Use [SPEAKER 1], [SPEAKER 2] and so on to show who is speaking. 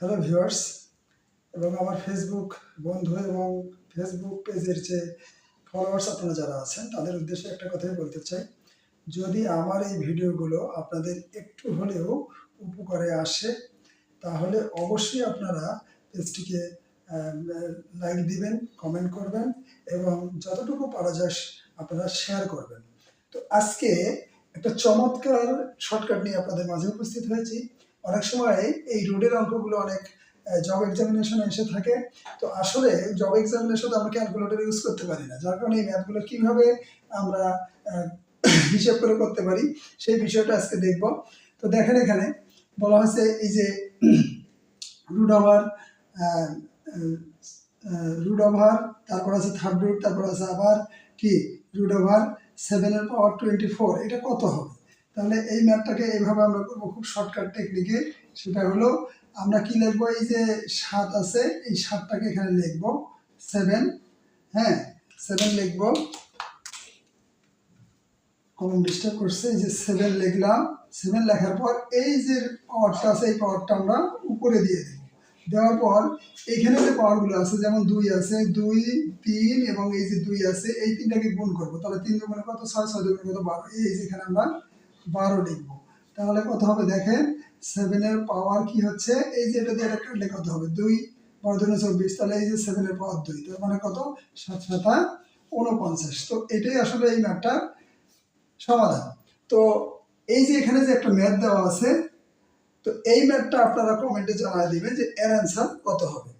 [SPEAKER 1] Hello viewers এবং আমার Facebook বন্ধু এবং ফেসবুক পেজের যে ফলোয়ার্স আপনারা যারা আছেন, তাদের উদ্দেশ্যে একটা কথাই বলতে চাই। যদি আমার এই ভিডিওগুলো আপনাদের একটু হলেও উপকারে আসে, তাহলে অবশ্যই আপনারা পেজটিকে লাইক দিবেন কমেন্ট করবেন এবং যতটুকু পারা যায় আপনারা শেয়ার করবেন। তো আজকে একটা চমৎকার শর্টকাট নিয়ে আপনাদের মাঝে উপস্থিত হয়েছি। অনেক সময় এই রোডের অঙ্কগুলো অনেক জব এক্সামিনেশন এসে থাকে। তো আসলে জব এক্সামিনেশন আমরা ক্যালকুলেটর ইউজ করতে পারি না। যার কারণে এই ম্যাথগুলো কীভাবে আমরা হিসেব করে করতে পারি, সেই বিষয়টা আজকে দেখব। তো দেখেন এখানে বলা হয়েছে এই যে রুট ওভার রুট ওভার তারপর আছে থার্ড রুট তারপর আছে আবার কি? রুট ওভার সেভেনের পাওয়ার টোয়েন্টি ফোর এটা কত হবে? তাহলে এই ম্যাথটাকে এইভাবে আমরা করব খুব শর্টকাট টেকনিকে সেটা হলো, আমরা কি লিখব? এই যে সাত আছে, এই সাতটাকে এখানে লিখব। সেভেন হ্যাঁ সেভেন লিখব। কমন ডিস্টার্ব করছে, এই যে সেভেন লিখলাম। সেভেন লেখার পর এই যে পাওয়ারটা আছে, এই পাওয়ারটা আমরা উপরে দিয়ে দেবো। দেওয়ার পর এখানে যে পাওয়ারগুলো আছে, যেমন দুই আছে, দুই, তিন এবং এই যে দুই আছে, এই তিনটাকে গুণ করব। তাহলে তিন দুগুণে কত? ছয় ছয় দুগুণে কত? বারো। এই যে এখানে আমরা বারো লিখব। তাহলে কত হবে দেখেন? সেভেনের পাওয়ার কি হচ্ছে? এই যে এটা দিয়ে কাটলে কত হবে। দুই বারো দুগুণে চব্বিশ, তাহলে এই যে সেভেনের পাওয়ার দুই, তার মানে কত? সাত সাতা উনপঞ্চাশ তো এটাই আসলে এই ম্যাপটার সমাধান। তো এই যে এখানে যে একটা ম্যাথ দেওয়া আছে, তো এই ম্যাথটা আপনারা কমেন্টে জানায় দিবেন যে এর অ্যান্সার কত হবে।